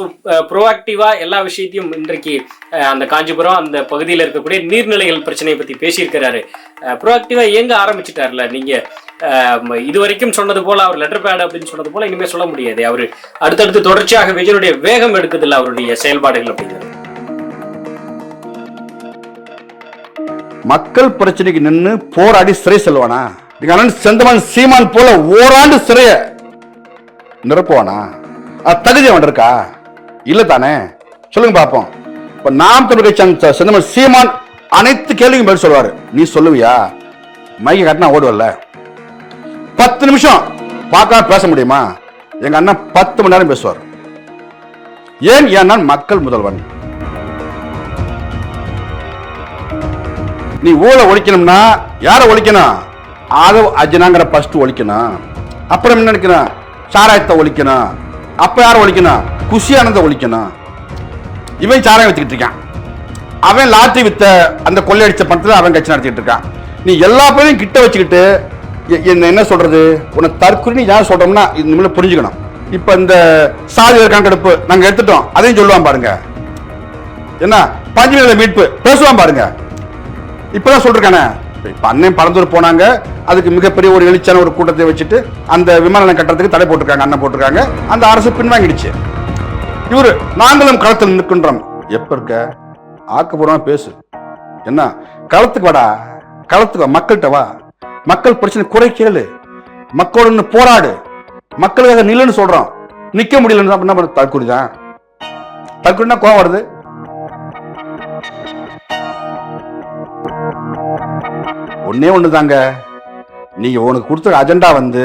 So ப்ரோஆக்டிவாக எல்லா விஷயத்தையும் இன்றைக்கு அந்த காஞ்சிபுரம் அந்த பகுதியில் இருக்கக்கூடிய நீர்நிலைகள் பிரச்சனையை பற்றி பேசியிருக்கிறாரு. ப்ரோஆக்டிவாக இயங்க ஆரம்பிச்சிட்டார்ல. நீங்கள் இது வரைக்கும் சொன்னது போல அவர் லெட்டர் பேட் அப்படின்னு சொன்னது போல இனிமேல் சொல்ல முடியாது. அவர் அடுத்தடுத்து தொடர்ச்சியாக விஜயனுடைய வேகம் எடுக்குதில்ல அவருடைய செயல்பாடுகள் அப்படிங்கிறது. மக்கள் பிரச்சனைக்கு நின்று போராடி சிறை செல்வானா? எங்க செந்தமான் செந்தமன் சீமான் போல ஓராண்டு சிறைய நிரப்புவானா? அது தகுதி அவன் இருக்கா? இல்ல தானே சொல்லுங்க பாப்போம் இப்ப நாம் தமிழ் செந்தமன் சீமான் அனைத்து கேள்விக்கும் பதில் சொல்லுவாரு. நீ சொல்லுவியா? மைக்க கட்டினா ஓடுவல்ல? பத்து நிமிஷம் பார்க்காம பேச முடியுமா? எங்க அண்ணன் பத்து மணி நேரம் பேசுவார். ஏன் ஏன்னா மக்கள் முதல்வன் நீ ஊழ ஒழிக்கணும்னா யாரை ஒழிக்கணும்? ஆதவ் அஜினாங்கிற ஃபர்ஸ்ட் ஒழிக்கணும். அப்புறம் என்ன நினைக்கணும் சாராயத்தை ஒழிக்கணும். அப்போ யார் ஒழிக்கணும் குஷியானந்த ஒழிக்கணும் இவன் சாராயம் வச்சுக்கிட்டு இருக்கான். அவன் லாட்டரி வித்த அந்த கொள்ளையடிச்ச பணத்தில் அவன் கட்சி நடத்திக்கிட்டு இருக்கான். நீ எல்லா பேரையும் கிட்ட வச்சுக்கிட்டு எ- என்ன என்ன சொல்றது? உன்னை தற்கொலை யார் சொல்றோம்னா இனிமேல் புரிஞ்சுக்கணும். இப்போ இந்த சாதி கணக்கெடுப்பு நாங்கள் எடுத்துட்டோம். அதையும் சொல்லுவான் பாருங்க. என்ன? பஞ்சநிலை மீட்பு. பேசுவான் பாருங்க. இப்பதான் சொல்றானே இப்ப அண்ணன் பரந்தூர் போனாங்க. அதுக்கு மிகப்பெரிய ஒரு எழுச்சியான ஒரு கூட்டத்தை வச்சுட்டு அந்த விமான நிலையம் கட்டுறதுக்கு தடை போட்டிருக்காங்க அண்ணன் போட்டிருக்காங்க. அந்த அரசு பின்வாங்கிடுச்சு. இவரு நாங்களும் களத்தில் நிற்கின்றோம். எப்ப இருக்க? ஆக்கப்பூர்வமாக பேசு. என்ன? களத்துக்கு வாடா. களத்துக்கு வா. மக்கள்கிட்ட வா. மக்கள் பிரச்சனை குறை கேளு. மக்களோட போராடு. மக்களுக்காக நில்லுன்னு சொல்றோம். நிக்க முடியலன்னு என்ன பண்ண தற்கொலை தான் தற்கொலைன்னா கோவம் வருது. ஒன்னே ஒன்று தாங்க நீங்க உனக்கு கொடுத்த அஜெண்டா வந்து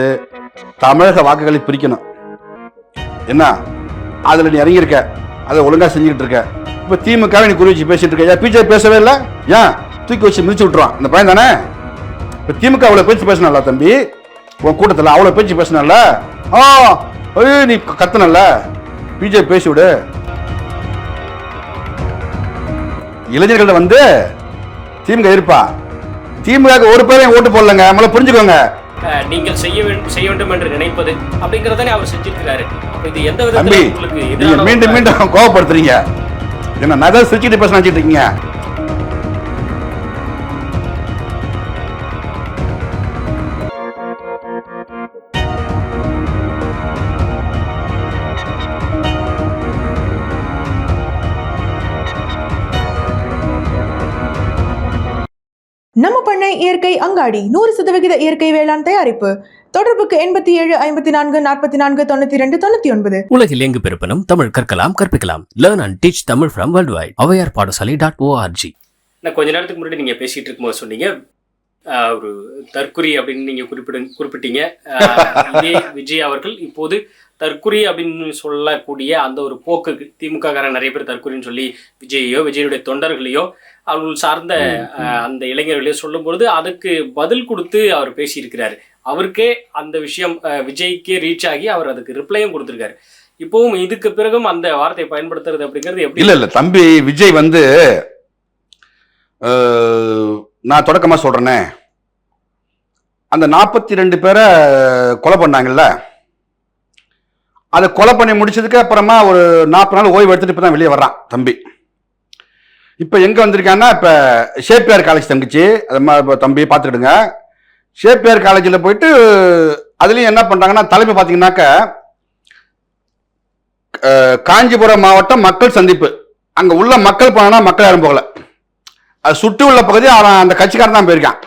தமிழக வாக்குகளை பிரிக்கணும். என்ன? அதுல நீ இறங்கியிருக்க. அதை ஒழுங்கா செஞ்சுக்கிட்டு இருக்க. இப்ப திமுக நீ குறி வச்சு பேசிட்டு இருக்க. ஏன் பிஜேபி பேசவே இல்லை? ஏன்? தூக்கி வச்சு மிதிச்சு விட்டுறான். இந்த பையன் தானே? இப்ப திமுக அவ்வளவு பேச்சு பேசினல தம்பி? உன் கூட்டத்துல அவ்வளவு பேச்சு பேசினல ஆ ஐயோ நீ கத்துனல பிஜேபி பேசி விடு. இளைஞர்கள்ட்ட வந்து திமுக இருப்பா திமுக ஒரு பேரையும் ஓட்டு போடலங்க. முதல்ல புரிஞ்சுக்கோங்க. நீங்கள் செய்ய வேண்டும் செய்ய வேண்டும் என்று நினைப்பது அப்படிங்கிறதானே அவர் செஞ்சிருக்கிறாரு. அப்ப இது எந்த விதத்தில் உங்களுக்கு மீண்டும் மீண்டும் கோவப்படுத்துறீங்க. என்ன ஏதாவது சிரிச்சுட்டு பேச நினைச்சிட்டு இருக்கீங்க? இயற்கை அங்காடி. நூறு சதவிகித இயற்கை வேளாண் தயாரிப்பு. தொடர்புக்கு எண்பத்தி ஏழு ஐம்பத்தி நான்கு நாற்பத்தி நான்கு தொண்ணூத்தி ரெண்டு தொண்ணூத்தி ஒன்பது. உலகில் எங்கு பிறப்பினும் தமிழ் கற்கலாம் கற்பிக்கலாம். Learn and teach Tamil from world wide Avaiyar Padasalai dot O R G நான் கொஞ்ச நேரத்துக்கு முன்னாடி நீங்க பேசிட்டு இருக்கும்போது சொன்னீங்க. ஒரு தற்குறி அப்படின்னு நீங்க குறிப்பிடு குறிப்பிட்டீங்க. விஜய் அவர்கள் இப்போது தற்குறி அப்படின்னு சொல்லக்கூடிய அந்த ஒரு போக்குக்கு திமுக காரன் நிறைய பேர் தற்குறின்னு சொல்லி விஜயையோ விஜயனுடைய தொண்டர்களையோ அவர்கள் சார்ந்த அந்த இளைஞர்களையோ சொல்லும்பொழுது அதுக்கு பதில் கொடுத்து அவர் பேசியிருக்கிறாரு. அவருக்கே அந்த விஷயம் விஜய்க்கே ரீச் ஆகி அவர் அதுக்கு ரிப்ளையும் கொடுத்திருக்காரு. இப்பவும் இதுக்கு பிறகும் அந்த வார்த்தையை பயன்படுத்துறது அப்படிங்கிறது எப்படி இல்ல இல்ல தம்பி விஜய் வந்து நான் தொடக்கமா சொல்றேனே. அந்த நாற்பத்தி ரெண்டு பேரை கொலை பண்ணாங்கல்ல? அதை கொலை பண்ணி முடிச்சதுக்கு அப்புறமா ஒரு நாற்பது நாள் ஓய்வு எடுத்துட்டு இப்பதான் வெளியே வர்றான் தம்பி. இப்போ எங்கே வந்திருக்கான்னா இப்போ ஷேப்பியார் காலேஜ் தங்கிச்சு. அது மாதிரி இப்ப தம்பி பார்த்துக்கிடுங்க ஷேப்பியார் காலேஜில் போயிட்டு அதுலேயும் என்ன பண்ணுறாங்கன்னா தலைமை பார்த்தீங்கன்னாக்க காஞ்சிபுரம் மாவட்டம் மக்கள் சந்திப்பு. அங்கே உள்ள மக்கள் போனா மக்கள் யாரும் போகலை. அது சுற்றி உள்ள பகுதி அவன் அந்த கட்சிக்காரன் தான் போயிருக்கான்.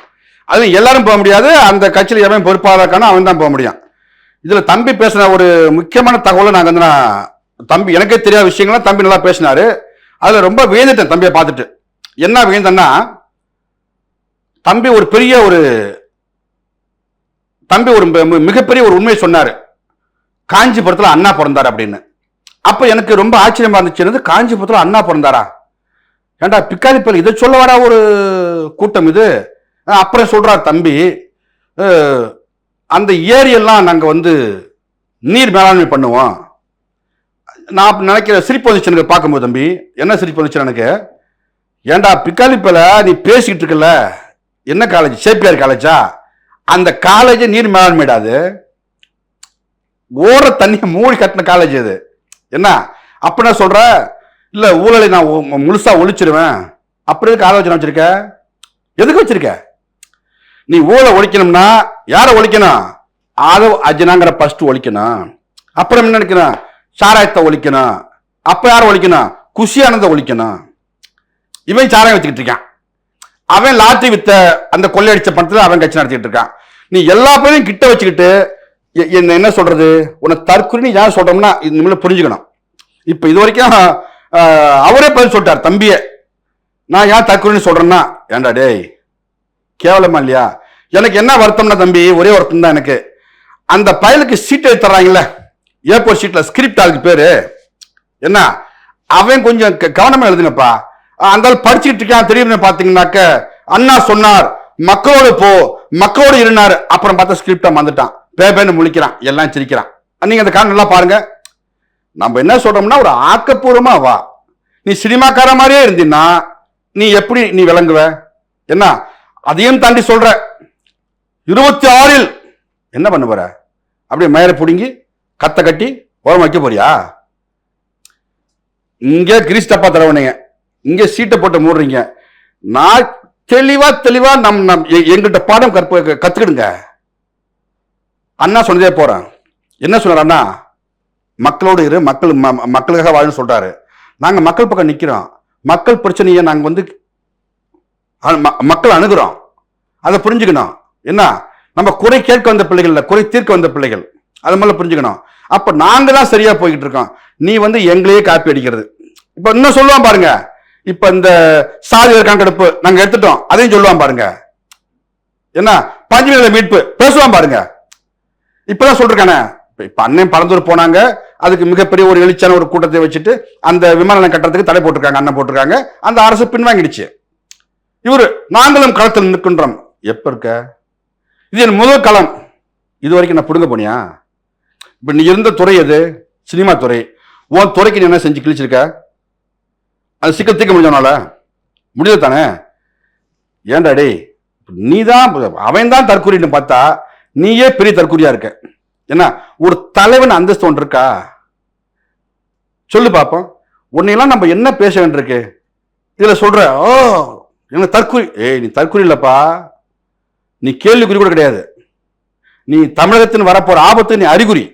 அதுவும் எல்லாரும் போக முடியாது. அந்த கட்சியில் எவன் பொறுப்பாளர் இருக்கானோ அவன் தான் போக முடியும். இதில் தம்பி பேசின ஒரு முக்கியமான தகவலை நாங்கள் வந்து நான் தம்பி எனக்கே தெரியாத விஷயங்கள்லாம் தம்பி நல்லா பேசினாரு. அதில் ரொம்ப வியந்துட்டேன் தம்பியை பார்த்துட்டு. என்ன வியந்தன்னா தம்பி ஒரு பெரிய ஒரு தம்பி ஒரு மிகப்பெரிய ஒரு உண்மையை சொன்னார். காஞ்சிபுரத்தில் அண்ணா பிறந்தார் அப்படின்னு. அப்போ எனக்கு ரொம்ப ஆச்சரியமா இருந்துச்சு. என்னது அண்ணா பிறந்தாரா? ஏன்டா பிக்காலி பள்ளி இதை சொல்ல வாடா ஒரு கூட்டம் இது? அப்புறம் சொல்கிறார் தம்பி அந்த ஏரியெல்லாம் நாங்கள் வந்து நீர் மேலாண்மை பண்ணுவோம். நான் நினைக்கிற சிரிப்பு வந்துச்சு எனக்கு பார்க்கும்போது தம்பி. என்ன சிரிப்பு வந்துச்சு எனக்கு? ஏன்டா பிக்காலிப்பில் நீ பேசிக்கிட்டு இருக்கல என்ன காலேஜ் சேப்பியார் காலேஜா அந்த காலேஜ் நீர் மேலாண்மைடாது ஓடுற தண்ணியை மூடி கட்டின காலேஜ் அது. என்ன? அப்ப நான் சொல்ற? இல்லை ஊழலை நான் முழுசாக ஒழிச்சிருவேன். அப்புறம் எதுக்கு ஆலோசனை வச்சிருக்க? எதுக்கு வச்சிருக்க? நீ ஊழ ஒழிக்கணும்னா யாரை ஒழிக்கணும்? ஆதவ் அர்ஜுனாங்கிற ஃபர்ஸ்ட் ஒழிக்கணும். அப்புறம் என்ன நினைக்கணும்? சாராயத்தை ஒழிக்கணும். அப்போ யாரை ஒழிக்கணும்? குஷியானந்த ஒழிக்கணும். இவன் சாராயம் வச்சுக்கிட்டு இருக்கான். அவன் லாட்டரி வித்த அந்த கொள்ளையடிச்ச பணத்தில் அவன் கட்சி நடத்திக்கிட்டு இருக்கான். நீ எல்லா பேரையும் கிட்ட வச்சுக்கிட்டு என்ன என்ன சொல்றது? உன்னை தற்கொலைன்னு யார் ஏன் சொல்றோம்னா இனிமேல் புரிஞ்சுக்கணும். இப்போ இது வரைக்கும் அவரே பதில் சொல்லிட்டார் தம்பியை. நான் ஏன் தற்கொலைன்னு சொல்றேன்னா ஏண்டா டேய் கேவலமா இல்லையா? எனக்கு என்ன வருத்தம்னா தம்பி ஒரே வருத்தம் தான் எனக்கு. அந்த பயலுக்கு சீட் எழுதி தர்றாங்கல்ல ஏர்போர்ட் சீட்ல ஸ்கிரிப்ட் அதுக்கு பேரு. என்ன? அவன் கொஞ்சம் க- கவனமா எழுதுனப்பா அந்த ஆள் படிச்சுக்கிட்டு இருக்கான் தெரியும்னு பாத்தீங்கன்னாக்க அண்ணா சொன்னார் மக்களோடு போ மக்களோடு இருந்தார். அப்புறம் பார்த்தா ஸ்கிரிப்டா வந்துட்டான் பேபேன்னு முழிக்கிறான் எல்லாம் சிரிக்கிறான். நீங்க அந்த காரணம் நல்லா பாருங்க. நம்ம என்ன சொல்றோம்னா ஒரு ஆக்கப்பூர்வமா வா. நீ சினிமாக்கார மாதிரியே இருந்தீன்னா நீ எப்படி நீ விளங்குவ? என்ன? அதையும் தாண்டி சொல்ற இருபத்தி ஆறில் என்ன பண்ண போற? அப்படியே மயிரை பிடுங்கி கத்தை கட்டி ஓரம் வைக்க போறியா? கிரீஸ் டப்பா தரவனைங்க இங்கே சீட்டை போட்டு மூடுறீங்க. நான் தெளிவா தெளிவா நம் நம் எ- எங்கிட்ட பாடம் கற்ப கற்றுக்கிடுங்க கத்துக்கிடுங்க. அண்ணா சொன்னதே போறேன் என்ன சொன்னார் அண்ணா? மக்களோடு இரு மக்கள் ம- மக்களுக்காக வாழ்னு சொல்றாரு. நாங்கள் மக்கள் பக்கம் நிற்கிறோம் மக்கள் பிரச்சனையை நாங்கள் வந்து மக்கள் அணுகிறோம். அதை புரிஞ்சுக்கணும். என்ன? நம்ம குறை கேட்க வந்த பிள்ளைகள் குறை தீர்க்க வந்த பிள்ளைகள். அது மாதிரி புரிஞ்சுக்கணும். அப்ப நாங்க தான் சரியா போய்கிட்டு இருக்கோம். நீ வந்து எங்களையே காப்பி அடிக்கிறது. இப்ப இன்னும் சொல்லுவான் பாருங்க. இப்ப இந்த சாதி கணக்கெடுப்பு நாங்க எடுத்துட்டோம். அதையும் சொல்லுவான் பாருங்க. என்ன? பஞ்சமிகளை மீட்பு. பேசுவான் பாருங்க. இப்பதான் சொல்றானே இப்ப அண்ணன் பறந்தூர் போனாங்க. அதுக்கு மிகப்பெரிய ஒரு எழுச்சியான ஒரு கூட்டத்தை வச்சுட்டு அந்த விமான நிலையம் கட்டுறதுக்கு தடை போட்டிருக்காங்க அண்ணன் போட்டிருக்காங்க. அந்த அரசு பின்வாங்கிடுச்சு. இவர் நாங்களும் களத்தில் நிற்கின்றோம். எப்ப இருக்க? இது என் முதல் களம். இது வரைக்கும் நான் புடுங்க போனியா? இப்ப நீ இருந்த துறை எது? சினிமா துறை. உன் துறைக்கு நீ என்ன செஞ்சு கிழிச்சிருக்க? அது சிக்கல் தீர்க்க முடிஞ்சவனால முடிஞ்சது தானே? ஏன்டா டேய் நீ தான் அவன் தான் தற்கூரின்னு பார்த்தா நீயே பெரிய தற்கூரியா இருக்க. என்ன ஒரு தலைவன் அந்தஸ்து ஒன்று இருக்கா? சொல்லு பார்ப்போம் உன்னையெல்லாம் நம்ம என்ன பேச வேண்டியிருக்கு? இதில் சொல்கிற ஓ என்ன தற்கொலை? ஏய் நீ தற்கொலை இல்லைப்பா. நீ கேள்விக்குறி கூட கிடையாது. நீ தமிழகத்தின் வரப்போகிற ஆபத்து நீ அறிகுறி.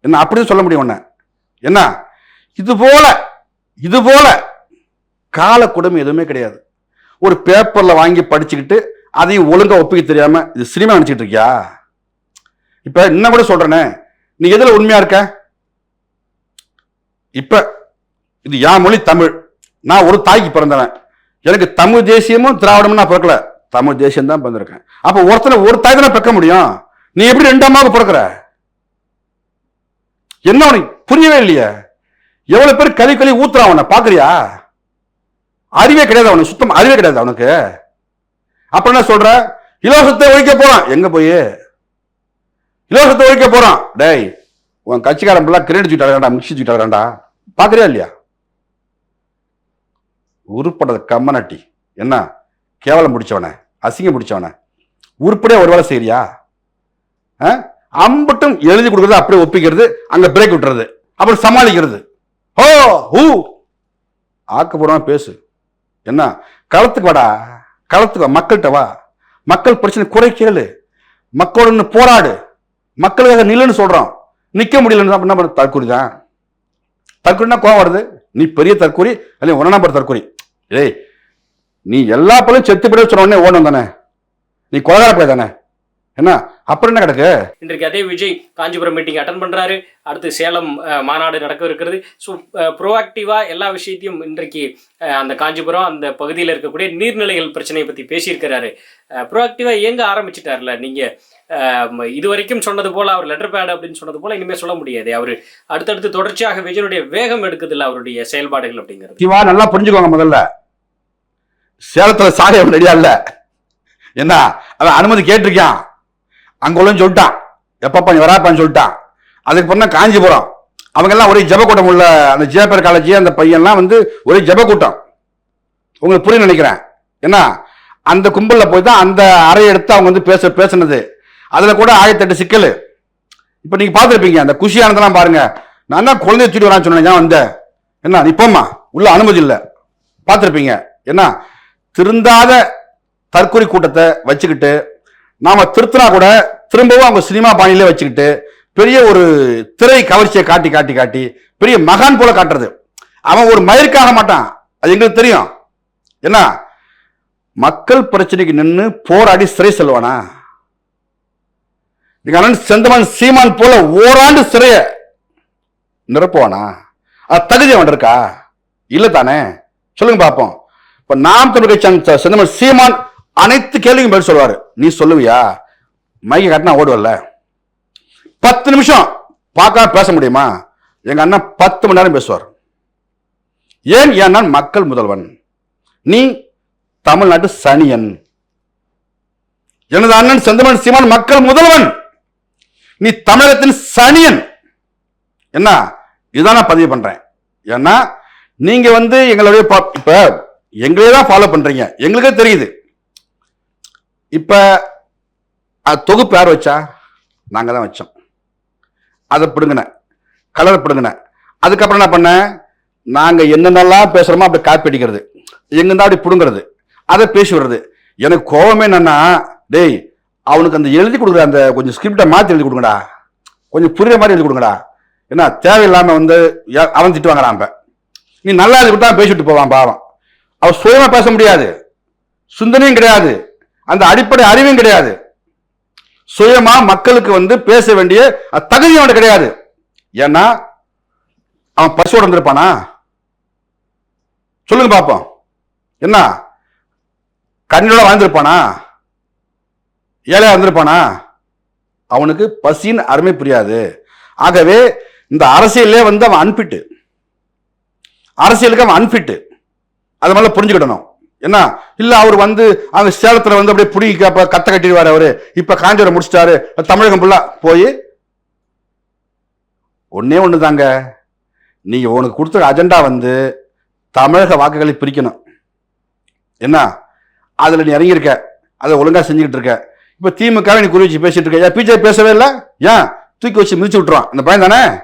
என்ன அப்படின்னு சொல்ல முடியும் உன்ன. என்ன? இது போல இது போல கால எதுவுமே கிடையாது. ஒரு பேப்பரில் வாங்கி படிச்சுக்கிட்டு அதையும் ஒழுங்காக ஒப்பிக்க தெரியாமல் இது சினிமா நினச்சிக்கிட்டு இருக்கியா? இப்போ என்ன கூட சொல்கிறேனே நீ எதில் உண்மையாக இருக்க? இப்போ இது என் மொழி தமிழ். நான் ஒரு தாய்க்கு பிறந்தவன். எனக்கு தமிழ் தேசியமும் திராவிடமும் நான் பிறக்கல. தமிழ் தேசியம் தான் பிறந்திருக்கேன். அப்போ ஒருத்தனை ஒரு தாய் தானே பிறக்க முடியும்? நீ எப்படி ரெண்டாமாவுக்கு பிறக்கிற? என்ன உனக்கு புரியவே இல்லையே? எவ்வளவு பேர் கலி கலி ஊத்துறான் அவனை பாக்குறியா? அறிவே கிடையாது அவனுக்கு சுத்தம் அறிவே கிடையாது அவனுக்கு. அப்புறம் என்ன சொல்ற? இலவசத்தை ஒழிக்க போறான். எங்க போய்? இலவசத்தை ஒழிக்க போறான். டேய் உன் கட்சிக்காரன் பிள்ளை கிரேட் வச்சுட்டாடா மிக்சி வச்சுட்டாடா பாக்குறியா இல்லையா? உருப்படாத கம்மனாட்டி. என்ன? கேவலம் பிடிச்சவன அசிங்கம் பிடிச்சவன உருப்படியா ஒரு வேலை செய்யறியா ஆ? அம்பட்டும் எழுதி கொடுக்கறது அப்படியே ஒப்பிக்கிறது அங்க பிரேக் விட்டுறது அப்புறம் சமாளிக்கிறது. ஓ ஹூ! ஆக்கப்பூர்வமா பேசு. என்ன? களத்துக்கு வாடா களத்துக்கு வா மக்கள்கிட்ட வா. மக்கள் பிரச்சனை குறை கேளு மக்களோட போராடு. மக்களுக்காக நில்லுன்னு சொல்றோம். நிற்க முடியலன்னு என்ன பண்ண தற்கொலை தான். தற்கொலைன்னா கோவம் வருது. நீ பெரிய தற்கொலை அல்ல ஒன்ன நம்பர் தற்கொலை ஏய் நீ எல்லா பழையும் செத்து போய் சொன்ன உடனே ஓடணும் தானே? நீ கொலகாரப்பட தானே? என்ன? அப்புறம் என்ன கிடக்கு? இன்றைக்கு அதே விஜய் காஞ்சிபுரம் மீட்டிங் அட்டன் பண்றாரு. அடுத்து சேலம் மாநாடு நடக்க இருக்கிறது. ஸோ ப்ரோஆக்டிவா எல்லா விஷயத்தையும் இன்றைக்கு அந்த காஞ்சிபுரம் அந்த பகுதியில் இருக்கக்கூடிய நீர்நிலைகள் பிரச்சனையை பத்தி பேசியிருக்கிறாரு. ப்ரோஆக்டிவா இயங்க ஆரம்பிச்சிட்டார்ல நீங்க? இது வரைக்கும் சொன்னது போல் அவர் லெட்டர் பேட் அப்படின்னு சொன்னது போல் இனிமேல் சொல்ல முடியாது. அவர் அடுத்தடுத்து தொடர்ச்சியாக விஜயனுடைய வேகம் எடுக்குதுல்ல அவருடைய செயல்பாடுகள் அப்படிங்கிறது. சிவா நல்லா புரிஞ்சுக்கோங்க முதல்ல. சேலத்தில் சாலை ரெடியா இல்லை. என்ன? அவன் அனுமதி கேட்டிருக்கான். அங்க உள்ளன்னு சொல்லிட்டான். எப்பப்பா நீ வராப்பான்னு சொல்லிட்டான். அதுக்கு பிறகு காஞ்சிபுரம். அவங்கெல்லாம் ஒரே ஜபக்கூட்டம் உள்ள அந்த ஜேபர் காலேஜ் அந்த பையன்லாம் வந்து ஒரே ஜபக்கூட்டம். உங்களுக்கு புரிய நினைக்கிறேன். என்ன? அந்த கும்பலில் போய் தான் அந்த அறையை எடுத்து அவங்க வந்து பேச பேசுனது. அதுல கூட ஆயிரத்தெட்டு சிக்கல். இப்ப நீங்க பார்த்துருப்பீங்க அந்த குஷியானதெல்லாம் பாருங்க. நான் தான் குழந்தைய தூக்கிட்டு வரான்னு சொன்னேன் ஏன் வந்த என்ன நீ போம்மா? உள்ள அனுமதி இல்லை. பார்த்துருப்பீங்க என்ன? திருந்தாத தற்கொலை கூட்டத்தை வச்சுக்கிட்டு நாம திருத்தினா கூட திரும்பவும் அவங்க சினிமா பாணியிலே வச்சுக்கிட்டு பெரிய ஒரு திரை கவர்ச்சியை காட்டி காட்டி காட்டி பெரிய மகான் போல காட்டுறது. அவன் ஒரு மயிருக்காக மாட்டான். அது எங்களுக்கு தெரியும். என்ன? மக்கள் பிரச்சனைக்கு நின்று போராடி சிறை செல்வானா? எங்க அண்ணன் செந்தமன் சீமான் போல ஓராண்டு சிறைய நிரப்புவானா? அது தகுதி அவன் இருக்கா? இல்ல தானே. சொல்லுங்க பாப்போம். இப்ப நாம் தமிழ் கட்சி செந்தமன் சீமான் அனைத்து கேள்விக்கும் பதில் சொல்லுவார். நீ சொல்லுவியா? மைக்க கட்டினா ஓடுவல்ல. பத்து நிமிஷம் பார்க்காம பேச முடியுமா? எங்க அண்ணன் பத்து மணி நேரம் பேசுவார். ஏன் ஏன்னா மக்கள் முதல்வன்? நீ தமிழ்நாட்டு சனியன். எனது அண்ணன் செந்தமன் சீமான் மக்கள் முதல்வன். நீ தமிழகத்தின் சனியன். என்ன? இதுதான் நான் பதிவு பண்றேன். ஏன்னா நீங்க வந்து எங்களுடைய இப்ப எங்களே தான் ஃபாலோ பண்றீங்க. எங்களுக்கே தெரியுது. இப்ப அது தொகுப்பு யார் வச்சா? நாங்க தான் வச்சோம். அதை பிடுங்கினேன் கலரை பிடுங்கினேன் அதுக்கப்புறம் என்ன பண்ணேன் நாங்க என்னென்னலாம் பேசுறோமோ அப்படி காப்பி அடிக்கிறது. எங்கிருந்தா அப்படி பிடுங்கிறது. அதை பேசி விடுறது. எனக்கு கோவமே என்னன்னா டேய் அவனுக்கு அந்த எழுதி கொடுக்குற அந்த கொஞ்சம் ஸ்கிரிப்டை மாற்றி எழுதி கொடுங்கடா. கொஞ்சம் புரியுற மாதிரி எழுதி கொடுங்கடா. என்ன தேவையில்லாமல் வந்து அவன் திட்டு வாங்குறான் இப்ப. நீ நல்லா எழுதி கொடுத்தா பேசிட்டு போவான் பாவம். அவன் சுயமாக பேச முடியாது. சிந்தனையும் கிடையாது. அந்த அடிப்படை அறிவும் கிடையாது. சுயமா மக்களுக்கு வந்து பேச வேண்டிய தகுதி அவனுக்கு கிடையாது. ஏன்னா அவன் பசுவோட இருந்திருப்பானா சொல்லுங்க பார்ப்போம் என்ன? கண்ணோட வாழ்ந்திருப்பானா? ஏழையா இருந்திருப்பானா? அவனுக்கு பசின்னு அருமை புரியாது. ஆகவே இந்த அரசியலே வந்து அவன் அன்பிட்டு அரசியலுக்கு அவன் அன்பிட்டு அது மாதிரிலாம் புரிஞ்சுக்கிடணும். என்ன? இல்ல அவர் வந்து அங்க சேலத்துல வந்து அப்படியே புடி கத்த கட்டிடுவாரு அவரு. இப்ப காஞ்சிபுரம் முடிச்சிட்டாரு. தமிழகம் ஃபுல்லாக போய் ஒன்னே ஒண்ணு தாங்க நீங்க உனக்கு கொடுத்த அஜெண்டா வந்து தமிழக வாக்குகளை பிரிக்கணும். என்ன? அதுல நீ இறங்கியிருக்க. அதை ஒழுங்கா செஞ்சுக்கிட்டு இருக்க. இப்ப திமுக நீ குறி வச்சு பேசிட்டு இருக்க. ஏன் பிஜேபி பேசவே இல்லை? ஏன்? தூக்கி வச்சு மிதிச்சு விட்டுறான். அந்த பையன் தானே?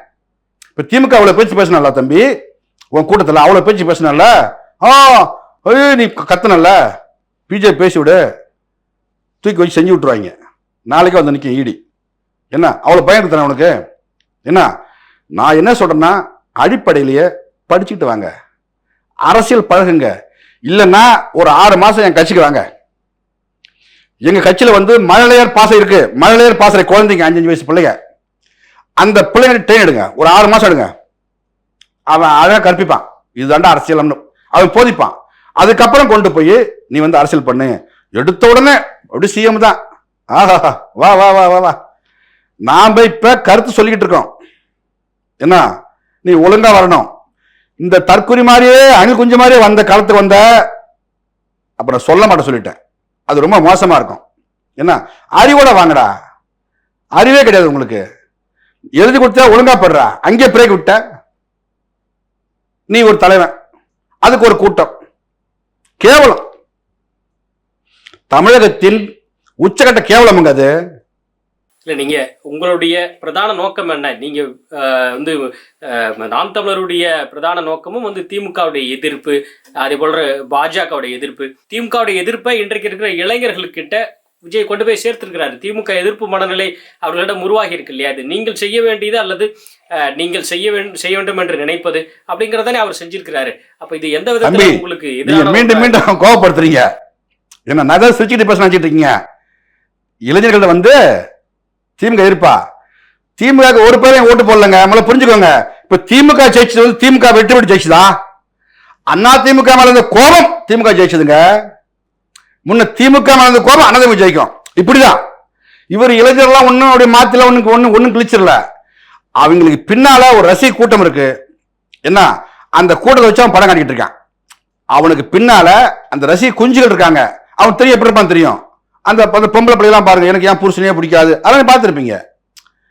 இப்ப திமுக அவ்வளவு பேச்சு பேசினால தம்பி? உன் கூட்டத்தில் அவ்வளவு பேச்சு பேசினால ஆ ஐயோ நீ கத்தனல்ல? பிஜேபி பேசி விடு. தூக்கி வச்சு செஞ்சு விட்டுருவாங்க. நாளைக்கு வந்து நிற்கும் ஈடி என்ன? அவ்வளோ பயம் தானே உனக்கு? என்ன? நான் என்ன சொல்றேன்னா அடிப்படையிலேயே படிச்சுக்கிட்டு வாங்க. அரசியல் பழகுங்க. இல்லைன்னா ஒரு ஆறு மாதம் என் கட்சிக்கு வாங்க. எங்க கட்சியில வந்து மழலையர் பாசை இருக்கு. மழலையர் பாசறை குழந்தைங்க அஞ்சு வயசு பிள்ளைங்க. அந்த பிள்ளைங்க ட்ரெயின் எடுங்க. ஒரு ஆறு மாசம் எடுங்க. அவன் அழகாக கற்பிப்பான். இதுதாண்டா அரசியல்னு அவன் போதிப்பான். அதுக்கப்புறம் கொண்டு போய் நீ வந்து அரசியல் பண்ணு. எடுத்த உடனே அப்படி சிஎம் தான். ஆஹா வா வா வா வா வா. நாம் இப்ப கருத்து சொல்லிக்கிட்டு இருக்கோம். என்ன? நீ ஒழுங்கா வரணும். இந்த தற்குறி மாதிரியே அணில் குஞ்சு மாதிரியே வந்த காலத்துக்கு வந்த அப்புறம் சொல்ல மாட்டேன் சொல்லிட்டேன். அது ரொம்ப மோசமா இருக்கும். என்ன? அறிவோட வாங்கடா. அறிவே கிடையாது உங்களுக்கு. எழுதி கொடுத்தா ஒழுங்கா படுறா. அங்கே பிரேக் விட்ட. நீ ஒரு தலைவன். அதுக்கு ஒரு கூட்டம். கேவலம். தமிழகத்தில் உச்சகட்ட கேவலம் அது. இல்ல நீங்க உங்களுடைய பிரதான நோக்கம் என்ன? நீங்க அஹ், வந்து நாம் தமிழருடைய பிரதான நோக்கமும் வந்து திமுகவுடைய எதிர்ப்பு அதே போல பாஜகவுடைய எதிர்ப்பு. திமுகவுடைய எதிர்ப்பை இன்றைக்கு இருக்கிற இளைஞர்களுக்கிட்ட விஜய் கொண்டு போய் சேர்த்திருக்கிறாரு. திமுக எதிர்ப்பு மனநிலை அவர்களிடம் உருவாகி இருக்கு இல்லையா? அது நீங்கள் செய்ய வேண்டியது அல்லது நீங்கள் செய்ய வேண்டும் செய்ய வேண்டும் என்று நினைப்பது அப்படிங்கறதானே அவர் செஞ்சிருக்கிறாரு. அப்ப இது எந்த விதத்துல உங்களுக்கு மீண்டும் மீண்டும் கோவப்படுத்துறீங்க. என்ன நகர் சிரிச்சுட்டு பேச நினைச்சிட்டு இருக்கீங்க? இளைஞர்கள்ட்ட வந்து திமுக இருப்பா திமுக ஒரு பேரையும் ஓட்டு போடலங்க. முதல்ல புரிஞ்சுக்கோங்க. இப்ப திமுக ஜெயிச்சது வந்து திமுக வெற்றி பெற்று ஜெயிச்சுதான் அண்ணா திமுக மேல இருந்த கோபம் திமுக ஜெயிச்சதுங்க. முன்ன திமுக மேல இருந்த கோபம் அண்ணா திமுக ஜெயிக்கும். இப்படிதான். இவர் இளைஞர்லாம் ஒன்றும் அப்படி மாத்தில ஒண்ணுக்கு ஒன்று ஒன்றும் கிழிச்சிடல. அவங்களுக்கு பின்னால ஒரு ரசிக கூட்டம் இருக்கு. என்ன? அந்த கூட்டத்தை வச்சு அவன் படம் காட்டிக்கிட்டு இருக்கான். அவனுக்கு பின்னால அந்த ரசிக குஞ்சுகள் இருக்காங்க. அவன் தெரியும் எப்படி இருப்பான் தெரியும். அந்த அந்த பொம்பளை பிள்ளைலாம் பாருங்க எனக்கு ஏன் புருஷனே பிடிக்காது? அதெல்லாம் பார்த்துருப்பீங்க.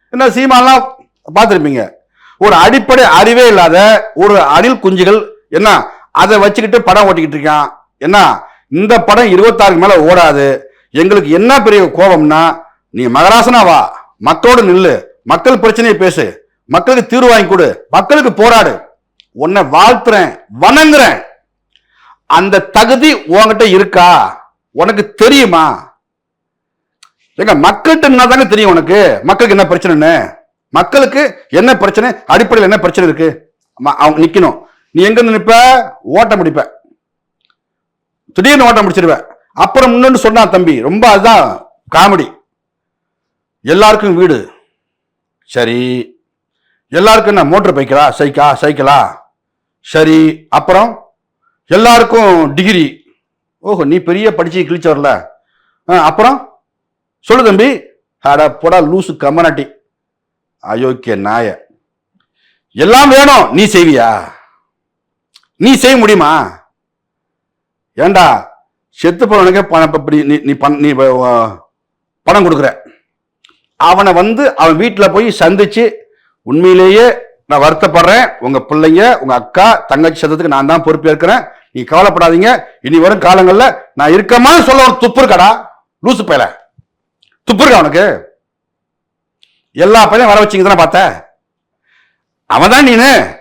என்ன சீமாலாம் பார்த்துருப்பீங்க. ஒரு அடிப்படை அறிவே இல்லாத ஒரு அணில் குஞ்சுகள் என்ன அதை வச்சுக்கிட்டு படம் ஓட்டிக்கிட்டு இருக்கான். என்ன இந்த படம் இருபத்தாறுக்கு மேலே ஓடாது. எங்களுக்கு என்ன பெரிய கோபம்னா நீ மகராசனா வா. மக்களோடு நில்லு. மக்கள் பிரச்சனையை பேசு. மக்களுக்கு தீர்வு வாங்கி கொடு. மக்களுக்கு போராடு. உன்னை வாழ்த்துறேன் வணங்குறேன். அந்த தகுதி உன்கிட்ட இருக்கா? உனக்கு தெரியுமா? எங்க மக்கள்கிட்ட என்ன தாங்க தெரியும் உனக்கு? மக்களுக்கு என்ன பிரச்சனைன்னு? மக்களுக்கு என்ன பிரச்சனை? அடிப்படையில் என்ன பிரச்சனை இருக்கு? ம- அவங்க நிக்கணும். நீ எங்க நினைப்ப ஓட்டம் முடிப்ப திடீர்னு ஓட்டம் முடிச்சிருவ அப்புறம் முன்னு சொன்னான் தம்பி ரொம்ப அதுதான் காமெடி. எல்லாருக்கும் வீடு. சரி. எல்லாருக்கும் என்ன மோட்டர் பைக்கலா? சைக்கா சைக்கிளா? சரி. அப்புறம்? எல்லாருக்கும் டிகிரி. ஓஹோ நீ பெரிய படிச்சு கிழிச்சு வரல. ஆ, அப்புறம்? சொல்லு தம்பி. அட போடா லூசு கம்மநாட்டி அயோக்கிய நாய. எல்லாம் வேணும் நீ செய்வியா? நீ செய்ய முடியுமா? ஏண்டா செத்து போனவனுக்கே பணம் இப்படி நீ நீ பண் நீ பணம் கொடுக்குற. அவனை வந்து அவன் வீட்டில் போய் சந்திச்சு உண்மையிலேயே நான் வருத்தப்படுறேன். உங்கள் பிள்ளைங்க உங்கள் அக்கா தங்கச்சி சத்தத்துக்கு நான் தான் பொறுப்பேற்கிறேன். நீ கவலைப்படாதீங்க. இனி வரும் காலங்களில் நான் இருக்கமா சொல்ல ஒரு துப்பு இருக்கடா. லூசு பயல. துப்பு இருக்கா அவனுக்கு எல்லா பையனையும் வர வச்சிங்க தானே பார்த்த? அவன் தான் நீனு.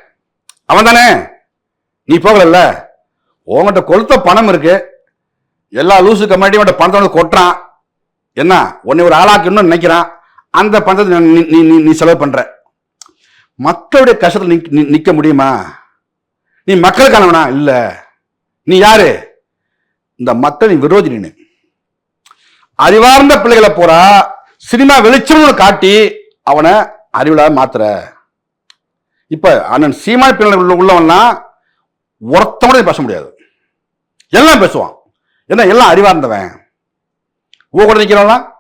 அவன் தானே. நீ போகலல்ல? உங்கள்கிட்ட கொளுத்த பணம் இருக்கு. எல்லா லூசு கம்மாட்டி உன்கிட்ட பணத்தை வந்து கொட்டுறான். என்ன? உன்னை ஒரு ஆளாக்கணும்னு நினைக்கிறான். அந்த பணத்தை நீ நீ நீ- செலவு பண்ற. மக்களுடைய கஷ்டத்தில் நிற்க முடியுமா? நீ மக்களுக்கானவனா? இல்லை. நீ யாரு? இந்த மக்களின் விரோதி நீனு. அறிவார்ந்த பிள்ளைகளை பூரா சினிமா வெளிச்சம்னு காட்டி அவனை அறிவிழா மாத்துற. இப்ப அண்ணன் சீமான் பிள்ளை உள்ளவன்னா ஒருத்தவனே பேச முடியாது. எல்லாம் பேசுவான். என்ன எல்லாம் அறிவார்ந்தவன். ஊ கூட நிற்கிறவனா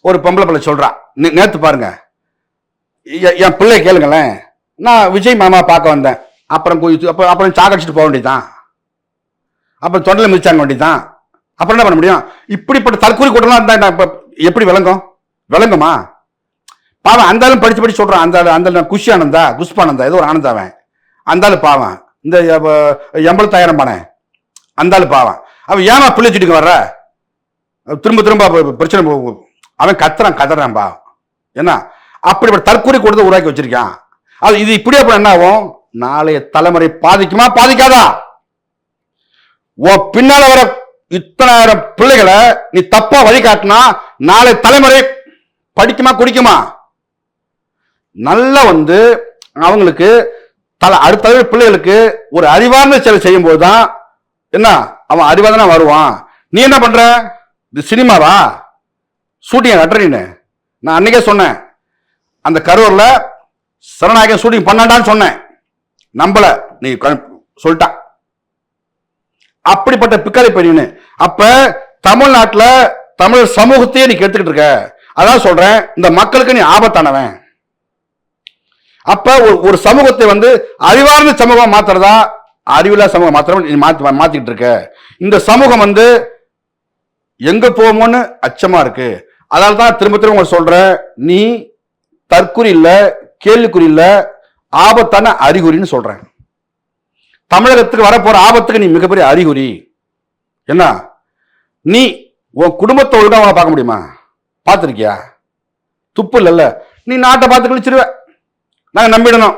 ஒரு பொம்பளை பிள்ளை சொல்றான் நே- நேத்து பாருங்க. என் பிள்ளைய கேளுங்களேன். நான் விஜய் மாமா பார்க்க வந்தேன். அப்புறம் அப்புறம் அப்புறம் சாகடிச்சிட்டு போக வேண்டியதுதான். அப்புறம் தொண்டையில் மிதிச்சாங்க வேண்டியதுதான். அப்புறம் என்ன பண்ண முடியும்? இப்படிப்பட்ட தற்கொலை கூட்டம்லாம் இருந்தா எப்படி விளங்கும்? விளங்குமா? பாவம் அந்தாலும் படித்து படிச்சு படிச்சு சொல்றான். அந்த அந்த குஷி ஆனந்தா குஷ்பானந்தா ஏதோ ஒரு ஆனந்தாவன் அவன் அந்த இந்த எண்பத்தாயிரம் பானே. அந்த பாவன் அவன் ஏமா பிள்ளை வச்சுட்டு வர்ற? திரும்ப திரும்ப பிரச்சனை அவன் கத்துறான் கதறான் பாவம். என்ன? அப்படிப்பட்ட தற்கொலை கூட்டத்தை உருவாக்கி வச்சிருக்கான். அது இது இப்படியே அப்புறம் என்ன ஆகும்? நாளைய தலைமுறை பாதிக்குமா பாதிக்காதா? ஓ பின்னால வர இத்தனாயிரம் பிள்ளைகளை நீ தப்பா வழிகாட்டினா நாளை தலைமுறை படிக்குமா குடிக்குமா? நல்லா வந்து அவங்களுக்கு தலை அடுத்த பிள்ளைகளுக்கு ஒரு அறிவார்ந்த செயல் செய்யும்போது தான் என்ன? அவன் அறிவார்ந்தனா வருவான். நீ என்ன பண்ற? இது சினிமாவா? ஷூட்டிங் கட்டுற நீனு. நான் அன்னைக்கே சொன்னேன். அந்த கரூர்ல சரணாயகன் ஷூட்டிங் பண்ணாண்டான்னு சொன்னேன். நம்பல. நீ சொல்லிட்டான். சொல்லிட்டா அப்படிப்பட்ட பிக்காரி பையனு அப்ப தமிழ்நாட்டில் தமிழ் சமூகத்தையே நீ கெடுத்துக்கிட்டு இருக்க. அதான் சொல்றேன் இந்த மக்களுக்கு நீ ஆபத்தானவன். அப்ப ஒரு- சமூகத்தை வந்து அறிவார்ந்த சமூகம் மாத்துறதா? அறிவில்லா சமூகம் மாத்திரம் நீ மாத்தி மாத்திக்கிட்டு இருக்க. இந்த சமூகம் வந்து எங்க போவோமோன்னு அச்சமா இருக்கு. அதனால தான் திரும்ப திரும்ப உங்களுக்கு சொல்றேன் நீ தற்குறி இல்லை கேள்விக்குறி இல்லை ஆபத்தான அறிகுறின்னு சொல்றேன். தமிழகத்துக்கு வரப்போற ஆபத்துக்கு நீ மிகப்பெரிய அறிகுறி. என்ன? நீ உன் குடும்பத்தை ஒழுங்காக அவனை பார்க்க முடியுமா? பார்த்துருக்கியா? துப்பு இல்லைல்ல. நீ நாட்டை பார்த்து கழிச்சிருவ. நாங்கள் நம்பிடணும்.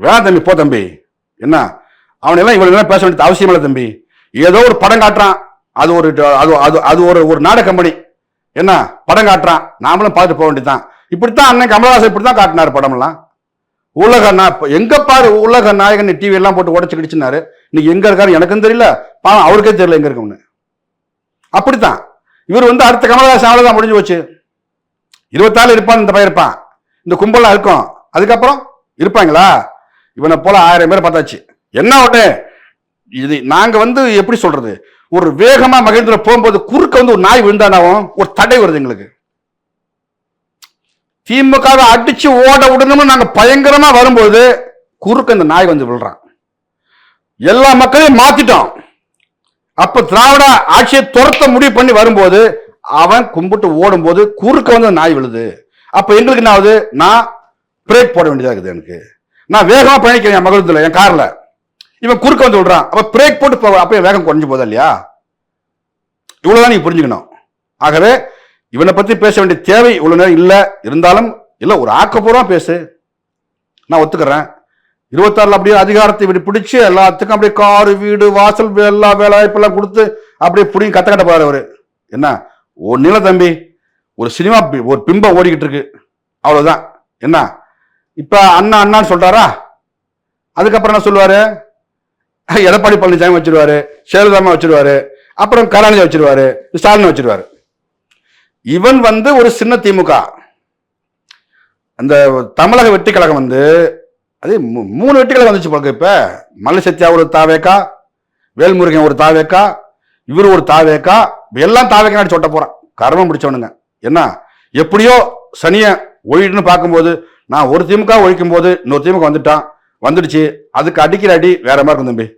வேணாம் தம்பி போ தம்பி. என்ன? அவனெல்லாம் இவ்வளோ நேரம் பேச வேண்டியது அவசியம் இல்லை தம்பி. ஏதோ ஒரு படம் காட்டுறான். அது ஒரு அது அது அது ஒரு ஒரு நாட கம்பெனி. என்ன? படம் காட்டுறான். நாமளும் பார்த்துட்டு போக வேண்டியதுதான். இப்படித்தான் அண்ணன் கமலஹாசன் இப்படித்தான் காட்டினார் படமெல்லாம். உலக நா எங்க பாரு உலக நாயகன் டிவி எல்லாம் போட்டு உடச்சு கிடிச்சினாரு இன்னைக்கு எங்க இருக்காரு? எனக்கும் தெரியல. பாவம் அவருக்கே தெரியல எங்க இருக்கும்னு அப்படித்தான். இவர் வந்து அடுத்த கமலஹாசன் அவ்வளவுதான் முடிஞ்சு போச்சு. இருபத்தாலு இருப்பான் இந்த பையன் இருப்பான். இந்த கும்பலாம் இருக்கும். அதுக்கப்புறம் இருப்பாங்களா? இவனை போல ஆயிரம் பேர் பார்த்தாச்சு. என்ன ஒண்ணு? இது நாங்க வந்து எப்படி சொல்றது? ஒரு வேகமா மகிழ்ந்துட போகும்போது குறுக்க வந்து ஒரு நாய் விழுந்தானாவும் ஒரு தடை வருது எங்களுக்கு. திமுகவை அடிச்சு ஓட விடணும்னு நாங்கள் பயங்கரமா வரும்போது குறுக்க இந்த நாய் வந்து விழுறான். எல்லா மக்களையும் மாத்திட்டோம். அப்ப திராவிட ஆட்சியை துரத்த முடிவு பண்ணி வரும்போது அவன் கும்பிட்டு ஓடும் போது குறுக்க வந்து அந்த நாய் விழுது. அப்ப எங்களுக்கு என்ன ஆகுது? நான் பிரேக் போட வேண்டியதா இருக்குது எனக்கு. நான் வேகமா பயணிக்கிறேன் என் மகளுத்துல என் கார்ல இவன் குறுக்க வந்து விடுறான் அப்ப பிரேக் போட்டு போக அப்ப வேகம் குறைஞ்சு போதா இல்லையா? இவ்வளவுதான் நீங்க புரிஞ்சுக்கணும். ஆகவே இவனை பத்தி பேச வேண்டிய தேவை இவ்வளவு நேரம் இல்ல. இருந்தாலும் இல்ல ஒரு ஆக்கப்பூர்வம் பேசு. நான் ஒத்துக்கிறேன். இருபத்தாறுல அப்படியே அதிகாரத்தை இப்படி பிடிச்சு எல்லாத்துக்கும் அப்படியே காரு வீடு வாசல் எல்லா வேலை வாய்ப்பெல்லாம் கொடுத்து அப்படியே பிடிங்கி கத்த கட்ட போறாரு அவரு. என்ன? ஒன்னில தம்பி. ஒரு சினிமா பி- ஒரு பிம்பம் ஓடிக்கிட்டு இருக்கு. அவ்வளவுதான். என்ன? இப்ப அண்ணா அண்ணான்னு சொல்றாரா? அதுக்கப்புறம் என்ன சொல்லுவாரு? எடப்பாடி பழனிசாமி வச்சிருவாரு சேலதாமா வச்சிருவாரு அப்புறம் கருணாநிதி வச்சிருவாரு ஸ்டாலின் வச்சிருவாரு. இவன் வந்து ஒரு சின்ன திமுக. அந்த தமிழக வெட்டிக்கழகம் கழகம் வந்து அது மூணு வெட்டிக்கழகம் கழகம் வந்துச்சு போல இப்போ. மல்லி சத்யா ஒரு தாவேக்கா வேல்முருகன் ஒரு தாவேக்கா இவர் ஒரு தாவேக்கா எல்லாம் தாவேக்கா சொட்ட போகிறான் கர்மம் பிடிச்சவனுங்க. என்ன? எப்படியோ சனியை ஒழிட்டுன்னு பார்க்கும்போது நான் ஒரு திமுக ஒழிக்கும் போது இன்னொரு திமுக வந்துட்டான். வந்துடுச்சு. அதுக்கு அடிக்கிற அடி வேற மாதிரி இருக்கும் தம்பி.